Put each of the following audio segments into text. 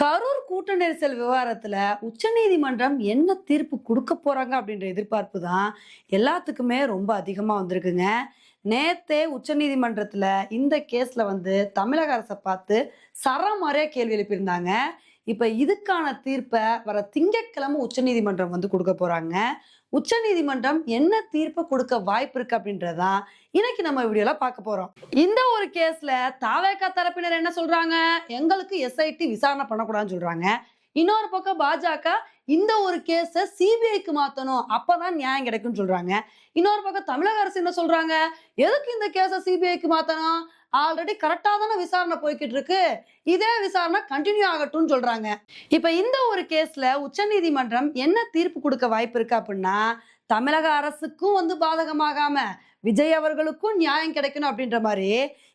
கரூர் கூட்ட நெரிசல் விவகாரத்தில் உச்சநீதிமன்றம் என்ன தீர்ப்பு கொடுக்க போகிறாங்க அப்படின்ற எதிர்பார்ப்பு தான் எல்லாத்துக்குமே ரொம்ப அதிகமாக வந்திருக்குங்க. நேத்தே உச்சநீதிமன்றத்தில் இந்த கேஸில் வந்து தமிழக அரசை பார்த்து சரமாரியா கேள்வி எழுப்பியிருந்தாங்க. இப்போ இதுக்கான தீர்ப்பை வர திங்கட்கிழமை உச்சநீதிமன்றம் வந்து கொடுக்க போகிறாங்க உச்சநீதிமன்றம் என்ன தீர்ப்பு கொடுக்க வாய்ப்பு இருக்கு அப்படின்றதான் இன்னைக்கு நம்ம வீடியோல பார்க்க போறோம். இந்த ஒரு கேஸ்ல தாவேக்கா தரப்பினர் என்ன சொல்றாங்க? எங்களுக்கு எஸ்ஐடி விசாரணை பண்ணக்கூடாதுன்னு சொல்றாங்க. இன்னொரு பக்கம் பாஜக இந்த ஒரு கேஸை சிபிஐக்கு மாத்தணும். அப்பதான் நியாயம் கிடைக்கும்னு சொல்றாங்க. இன்னொரு பக்கம் தமிழக அரசு என்ன சொல்றாங்க? எதுக்கு இந்த கேஸை சிபிஐக்கு மாத்தணும்? ஆல்ரெடி கரெக்டா தானே விசாரணை போய்கிட்டு இருக்கு. இதே விசாரணை கண்டினியூ ஆகட்டும்னு சொல்றாங்க. இப்ப இந்த ஒரு கேஸ்ல உச்சநீதிமன்றம் என்ன தீர்ப்பு கொடுக்க வாய்ப்பு இருக்கு அப்படின்னா தமிழக அரசுக்கும் வந்து பாதகமாகாம விஜய் அவர்களுக்கும் நியாயம் கிடைக்கணும் அப்படின்ற மாதிரி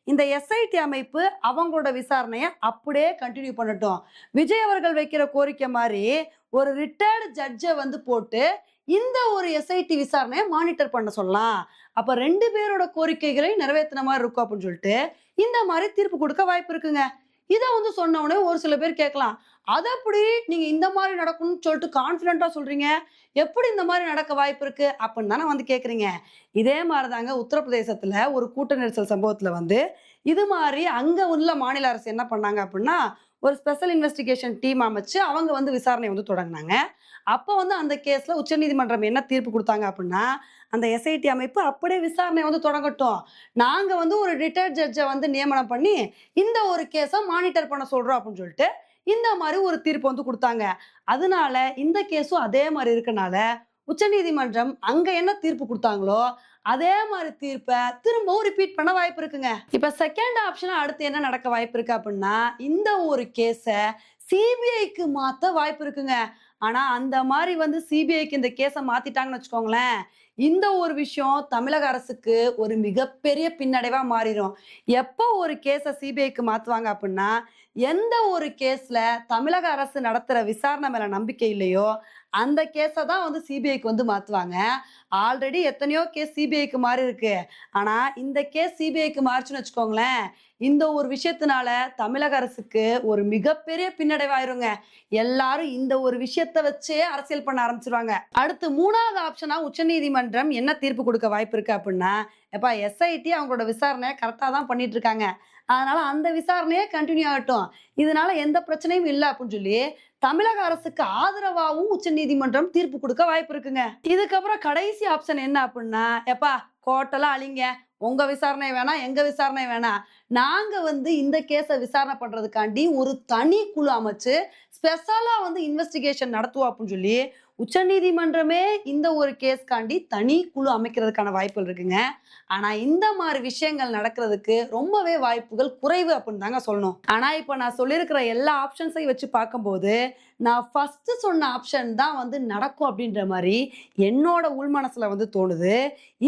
இந்த எஸ்ஐடி அமைப்பு அவங்களோட விசாரணையை அப்படியே கண்டினியூ பண்ணட்டும். விஜய் அவர்கள் வைக்கிற கோரிக்கை மாதிரி ஒரு ரிட்டையர்டு ஜட்ஜை வந்து போட்டு இந்த ஒரு எஸ்ஐடி விசாரணையை மானிட்டர் பண்ண சொல்லலாம். அப்ப ரெண்டு பேரோட கோரிக்கைகளையும் நிறைவேற்றின மாதிரி இருக்கும் அப்படின்னு சொல்லிட்டு இந்த மாதிரி தீர்ப்பு கொடுக்க வாய்ப்பு இருக்குங்க. இதை வந்து சொன்ன உடனே ஒரு சில பேர் கேட்கலாம். அது அப்படி நீங்க இந்த மாதிரி நடக்கும்னு சொல்லிட்டு கான்ஃபிடென்ட்டா சொல்றீங்க? எப்படி இந்த மாதிரி நடக்க வாய்ப்பு இருக்கு? அப்படின்னு தானே வந்து கேட்குறீங்க இதே மாதிரி தாங்க உத்தரப்பிரதேசத்துல ஒரு கூட்ட நெரிசல் சம்பவத்துல வந்து இது மாதிரி அங்க உள்ள மாநில அரசு என்ன பண்ணாங்க அப்படின்னா ஒரு ஸ்பெஷல் இன்வெஸ்டிகேஷன் டீம் அமைச்சு அவங்க வந்து விசாரணை வந்து தொடங்கினாங்க. அப்போ வந்து அந்த கேஸில் உச்சநீதிமன்றம் என்ன தீர்ப்பு கொடுத்தாங்க அப்படின்னா அந்த எஸ்ஐடி அமைப்பு அப்படியே விசாரணை வந்து தொடங்கட்டும். நாங்கள் வந்து ஒரு ரிட்டையர்ட் ஜட்ஜை வந்து நியமனம் பண்ணி இந்த ஒரு கேஸை மானிட்டர் பண்ண சொல்கிறோம் அப்படின்னு சொல்லிட்டு இந்த மாதிரி ஒரு தீர்ப்பு வந்து கொடுத்தாங்க. அதனால இந்த கேஸும் அதே மாதிரி இருக்கனால உச்சநீதிமன்றம் அங்க என்ன தீர்ப்பு கொடுத்தாங்களோ அதே மாதிரி தீர்ப்பை திரும்பவும் ரிப்பீட் பண்ண வாய்ப்பு இருக்குங்க. இப்ப செகண்ட் ஆப்ஷனா அடுத்து என்ன நடக்க வாய்ப்பு இருக்கு அப்படின்னா இந்த ஒரு கேஸை சிபிஐக்கு மாத்த வாய்ப்பு இருக்குங்க. ஆனா அந்த மாதிரி வந்து சிபிஐக்கு இந்த கேஸை மாத்திட்டாங்கன்னு வச்சுக்கோங்களேன் இந்த ஒரு விஷயம் தமிழக அரசுக்கு ஒரு மிகப்பெரிய பின்னடைவா மாறிடும் எப்போ ஒரு கேஸை சிபிஐக்கு மாத்துவாங்க அப்படின்னா எந்த ஒரு கேஸ்ல தமிழக அரசு நடத்துற விசாரணை மேல நம்பிக்கை இல்லையோ அந்த கேஸை தான் வந்து சிபிஐக்கு வந்து மாத்துவாங்க. ஆல்ரெடி எத்தனையோ கேஸ் சிபிஐக்கு மாறி இருக்கு. ஆனா இந்த கேஸ் சிபிஐக்கு மாறுச்சுன்னு வச்சுக்கோங்களேன் இந்த ஒரு விஷயத்தினால தமிழக அரசுக்கு ஒரு மிகப்பெரிய பின்னடைவாயிருங்க எல்லாரும் இந்த ஒரு விஷயத்த வச்சே அரசியல் பண்ண ஆரம்பிச்சிருவாங்க. அடுத்து மூணாவது ஆப்ஷனா உச்சநீதிமன்றம் என்ன தீர்ப்பு கொடுக்க வாய்ப்பு இருக்கு அப்படின்னா எப்பா எஸ்ஐடி அவங்களோட விசாரணையை கரெக்டாக தான் பண்ணிட்டு இருக்காங்க அதனால அந்த விசாரணையே கண்டினியூ ஆகட்டும். இதனால எந்த பிரச்சனையும் இல்லை அப்படின்னு சொல்லி தமிழக அரசுக்கு ஆதரவாகவும் உச்சநீதிமன்றம் தீர்ப்பு கொடுக்க வாய்ப்பு இருக்குங்க. இதுக்கப்புறம் கடைசி ஆப்ஷன் என்ன அப்படின்னா எப்பா கோட்டெல்லாம் அழிங்க. உங்க விசாரணை வேணாம் எங்க விசாரணை வேணாம். நாங்க வந்து இந்த கேஸை விசாரணை பண்றதுக்காண்டி ஒரு தனி குழு அமைச்சு ஸ்பெஷலா வந்து இன்வெஸ்டிகேஷன் நடத்துவோம் அப்படின்னு சொல்லி உச்சநீதிமன்றமே இந்த ஒரு கேஸ்காண்டி தனி குழு அமைக்கிறதுக்கான வாய்ப்புகள் இருக்குங்க. ஆனா இந்த மாதிரி விஷயங்கள் நடக்கிறதுக்கு ரொம்பவே வாய்ப்புகள் குறைவு அப்படின்னு தாங்க சொல்லணும். ஆனா இப்போ நான் சொல்லியிருக்கிற எல்லா ஆப்ஷன்ஸையும் வச்சு பார்க்கும்போது நான் ஃபர்ஸ்ட் சொன்ன ஆப்ஷன் தான் வந்து நடக்கும் அப்படின்ற மாதிரி என்னோட உள்மனசில் வந்து தோணுது.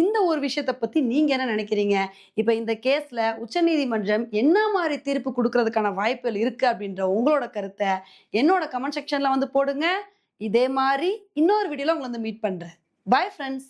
இந்த ஒரு விஷயத்தை பத்தி நீங்க என்ன நினைக்கிறீங்க? இப்போ இந்த கேஸ்ல உச்சநீதிமன்றம் என்ன மாதிரி தீர்ப்பு கொடுக்கறதுக்கான வாய்ப்புகள் இருக்கு அப்படின்ற உங்களோட கருத்தை என்னோட கமெண்ட் செக்ஷன்ல வந்து போடுங்க. இதே மாதிரி இன்னொரு வீடியோல உங்களை வந்து மீட் பண்றேன். Bye friends